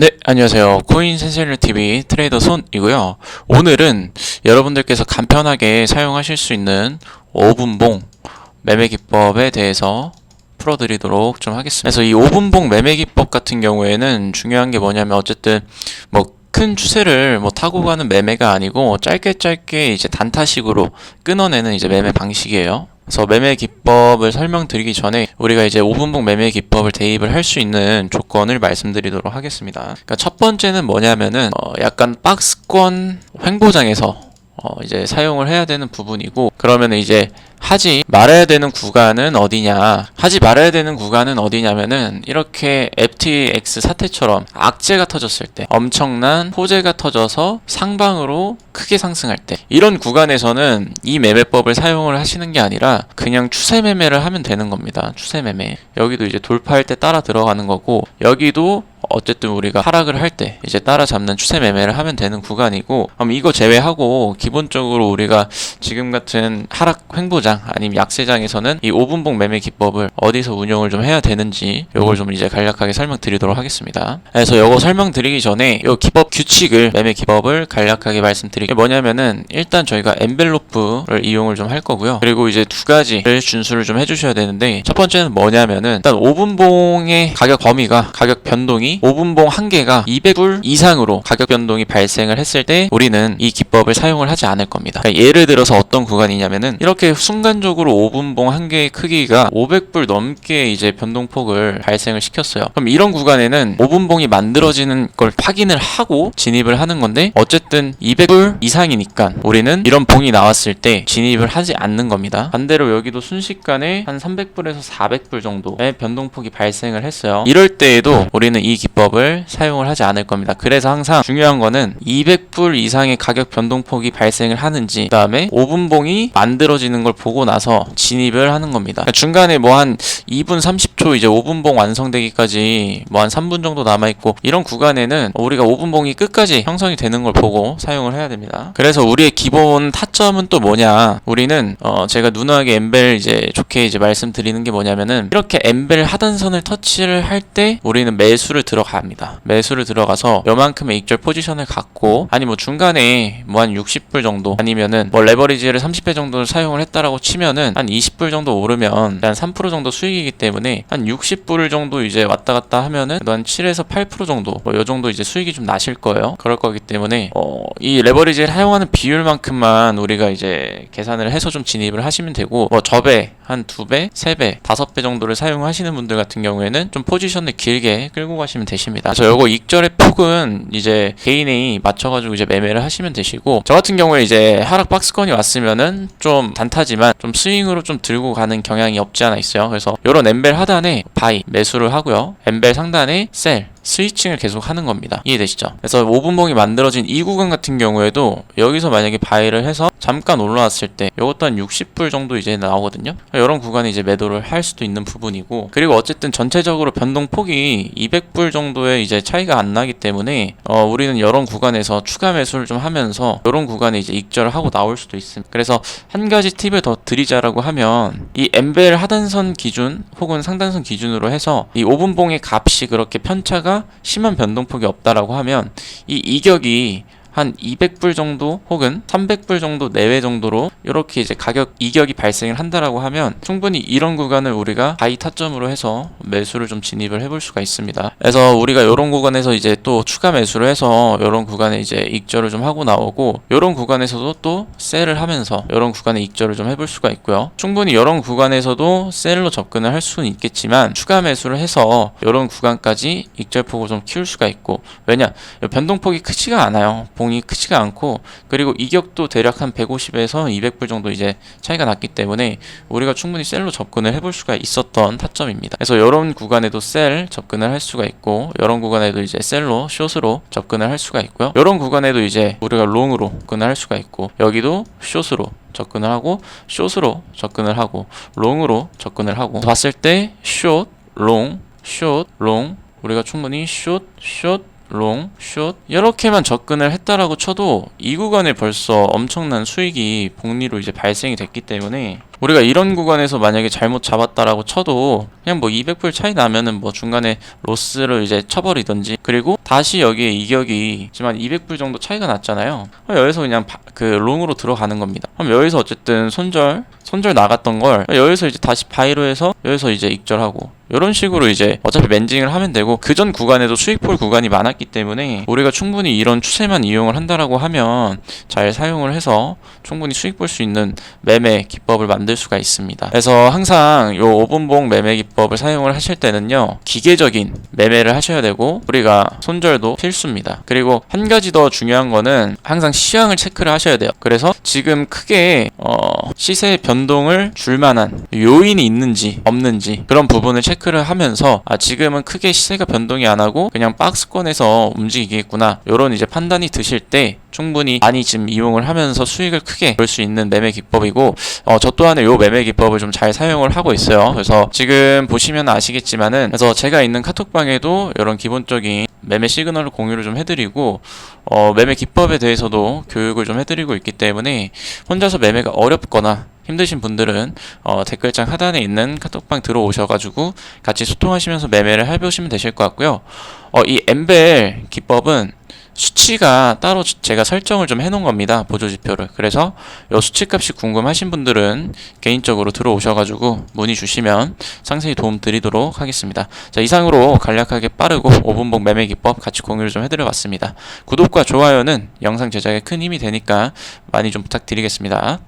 네, 안녕하세요. 코인 센세일 TV 트레이더 손이고요. 오늘은 여러분들께서 간편하게 사용하실 수 있는 5분봉 매매 기법에 대해서 풀어드리도록 좀 하겠습니다. 그래서 이 5분봉 매매 기법 같은 경우에는 중요한 게 뭐냐면 어쨌든 뭐큰 추세를 뭐 타고 가는 매매가 아니고 짧게 짧게 이제 단타식으로 끊어내는 이제 매매 방식이에요. 그래서 매매 기법을 설명드리기 전에 우리가 이제 5분봉 매매 기법을 대입을 할 수 있는 조건을 말씀드리도록 하겠습니다. 그러니까 첫 번째는 뭐냐면은 어 약간 박스권 횡보장에서 어 이제 사용을 해야 되는 부분이고 그러면 이제 하지 말아야 되는 구간은 어디냐? 하지 말아야 되는 구간은 어디냐면은 이렇게 FTX 사태처럼 악재가 터졌을 때 엄청난 호재가 터져서 상방으로 크게 상승할 때 이런 구간에서는 이 매매법을 사용을 하시는 게 아니라 그냥 추세 매매를 하면 되는 겁니다. 추세 매매. 여기도 이제 돌파할 때 따라 들어가는 거고 여기도 어쨌든 우리가 하락을 할 때 이제 따라잡는 추세 매매를 하면 되는 구간이고 그럼 이거 제외하고 기본적으로 우리가 지금 같은 하락 횡보장 아니면 약세장에서는 이 5분봉 매매 기법을 어디서 운영을 좀 해야 되는지 요걸 좀 이제 간략하게 설명드리도록 하겠습니다. 그래서 요거 설명드리기 전에 요 기법 규칙을 매매 기법을 간략하게 말씀드릴게요. 뭐냐면은 일단 저희가 엔벨로프를 이용을 좀 할 거고요. 그리고 이제 두 가지를 준수를 좀 해주셔야 되는데 첫 번째는 뭐냐면은 일단 5분봉의 가격 범위가 가격 변동이 5분봉 한 개가 200불 이상으로 가격 변동이 발생을 했을 때 우리는 이 기법을 사용을 하지 않을 겁니다. 그러니까 예를 들어서 어떤 구간이냐면은 이렇게 순간적으로 5분봉 한 개의 크기가 500불 넘게 이제 변동폭을 발생을 시켰어요. 그럼 이런 구간에는 5분봉이 만들어지는 걸 확인을 하고 진입을 하는 건데 어쨌든 200불 이상이니까 우리는 이런 봉이 나왔을 때 진입을 하지 않는 겁니다. 반대로 여기도 순식간에 한 300불에서 400불 정도의 변동폭이 발생을 했어요. 이럴 때에도 우리는 이 기법 을 사용을 하지 않을 겁니다. 그래서 항상 중요한 거는 200불 이상의 가격 변동폭이 발생을 하는지 그다음에 5분봉이 만들어지는 걸 보고 나서 진입을 하는 겁니다. 그러니까 중간에 뭐 한 2분 30초 이제 5분봉 완성되기까지 뭐 한 3분 정도 남아 있고 이런 구간에는 우리가 5분봉이 끝까지 형성이 되는 걸 보고 사용을 해야 됩니다. 그래서 우리의 기본 타점은 또 뭐냐? 우리는 어 제가 누누하게 엠벨 이제 좋게 이제 말씀드리는 게 뭐냐면은 이렇게 엠벨 하단선을 터치를 할 때 우리는 매수를 들어갑니다. 매수를 들어가서 요만큼의 익절 포지션을 갖고 아니 뭐 중간에 뭐 한 60불 정도 아니면은 뭐 레버리지를 30배 정도를 사용을 했다라고 치면은 한 20불 정도 오르면 한 3% 정도 수익이기 때문에 한 60불 정도 이제 왔다 갔다 하면은 한 7에서 8% 정도 뭐요 정도 이제 수익이 좀 나실 거예요. 그럴 거기 때문에 어 이 레버리지를 사용하는 비율만큼만 우리가 이제 계산을 해서 좀 진입을 하시면 되고 뭐 저배 한 2배, 3배, 5배 정도를 사용하시는 분들 같은 경우에는 좀 포지션을 길게 끌고 가시면 되십니다. 그래서 요거 익절의 폭은 이제 개인이 맞춰가지고 이제 매매를 하시면 되시고 저 같은 경우에 이제 하락 박스권이 왔으면은 좀 단타지만 좀 스윙으로 좀 들고 가는 경향이 없지 않아 있어요. 그래서 요런 엠벨 하단에 바이 매수를 하고요. 엠벨 상단에 셀 스위칭을 계속 하는 겁니다. 이해되시죠? 그래서 5분봉이 만들어진 이 구간 같은 경우에도 여기서 만약에 바이를 해서 잠깐 올라왔을 때 이것도 한 60불 정도 이제 나오거든요. 이런 구간에 이제 매도를 할 수도 있는 부분이고 그리고 어쨌든 전체적으로 변동폭이 200불 정도의 이제 차이가 안 나기 때문에 어 우리는 이런 구간에서 추가 매수를 좀 하면서 이런 구간에 이제 익절을 하고 나올 수도 있습니다. 그래서 한 가지 팁을 더 드리자라고 하면 이 엠벨 하단선 기준 혹은 상단선 기준으로 해서 이 5분봉의 값이 그렇게 편차가 심한 변동폭이 없다라고 하면 이 이격이 한 200불 정도 혹은 300불 정도 내외 정도로 이렇게 이제 가격 이격이 발생을 한다라고 하면 충분히 이런 구간을 우리가 하이 타점으로 해서 매수를 좀 진입을 해볼 수가 있습니다. 그래서 우리가 이런 구간에서 이제 또 추가 매수를 해서 이런 구간에 이제 익절을 좀 하고 나오고 이런 구간에서도 또 셀을 하면서 이런 구간에 익절을 좀 해볼 수가 있고요. 충분히 이런 구간에서도 셀로 접근을 할 수는 있겠지만 추가 매수를 해서 이런 구간까지 익절폭을 좀 키울 수가 있고 왜냐 변동폭이 크지가 않아요. 봉이 크지가 않고 그리고 이격도 대략 한 150에서 200불 정도 이제 차이가 났기 때문에 우리가 충분히 셀로 접근을 해볼 수가 있었던 타점입니다. 그래서 이런 구간에도 셀 접근을 할 수가 있고 이런 구간에도 이제 셀로 숏으로 접근을 할 수가 있고요. 이런 구간에도 이제 우리가 롱으로 접근을 할 수가 있고 여기도 숏으로 접근을 하고 숏으로 접근을 하고 롱으로 접근을 하고 봤을 때 숏, 롱, 숏, 롱 우리가 충분히 숏, 숏, 롱, 숏 이렇게만 접근을 했다라고 쳐도 이 구간에 벌써 엄청난 수익이 복리로 이제 발생이 됐기 때문에 우리가 이런 구간에서 만약에 잘못 잡았다라고 쳐도 그냥 뭐 200불 차이 나면은 뭐 중간에 로스를 이제 쳐버리든지 그리고 다시 여기에 이격이 지만 200불 정도 차이가 났잖아요. 그럼 여기서 그냥 바- 그 롱으로 들어가는 겁니다. 그럼 여기서 어쨌든 손절 손절 나갔던 걸 여기서 이제 다시 바이로 해서 여기서 이제 익절하고 이런 식으로 이제 어차피 맨징을 하면 되고 그 전 구간에도 수익폴 구간이 많았기 때문에 우리가 충분히 이런 추세만 이용을 한다라고 하면 잘 사용을 해서 충분히 수익 볼 수 있는 매매 기법을 만들 수가 있습니다. 그래서 항상 요 5분봉 매매 기법을 사용을 하실 때는요. 기계적인 매매를 하셔야 되고 우리가 손절도 필수입니다. 그리고 한 가지 더 중요한 거는 항상 시황을 체크를 하셔야 돼요. 그래서 지금 크게 어, 시세 변 동을 줄 만한 요인이 있는지 없는지 그런 부분을 체크를 하면서 아 지금은 크게 시세가 변동이 안 하고 그냥 박스권에서 움직이겠구나 요런 이제 판단이 드실 때 충분히 많이 지금 이용을 하면서 수익을 크게 볼 수 있는 매매 기법이고 어, 저 또한은 요 매매 기법을 좀 잘 사용을 하고 있어요. 그래서 지금 보시면 아시겠지만은 그래서 제가 있는 카톡방에도 이런 기본적인 매매 시그널을 공유를 좀 해드리고 어, 매매 기법에 대해서도 교육을 좀 해드리고 있기 때문에 혼자서 매매가 어렵거나 힘드신 분들은 어, 댓글창 하단에 있는 카톡방 들어오셔가지고 같이 소통하시면서 매매를 해보시면 되실 것 같고요. 어, 이 엠벨 기법은 수치가 따로 제가 설정을 좀 해놓은 겁니다. 보조지표를. 그래서 이 수치값이 궁금하신 분들은 개인적으로 들어오셔가지고 문의 주시면 상세히 도움 드리도록 하겠습니다. 자, 이상으로 간략하게 빠르고 5분봉 매매 기법 같이 공유를 좀 해드려 봤습니다. 구독과 좋아요는 영상 제작에 큰 힘이 되니까 많이 좀 부탁드리겠습니다.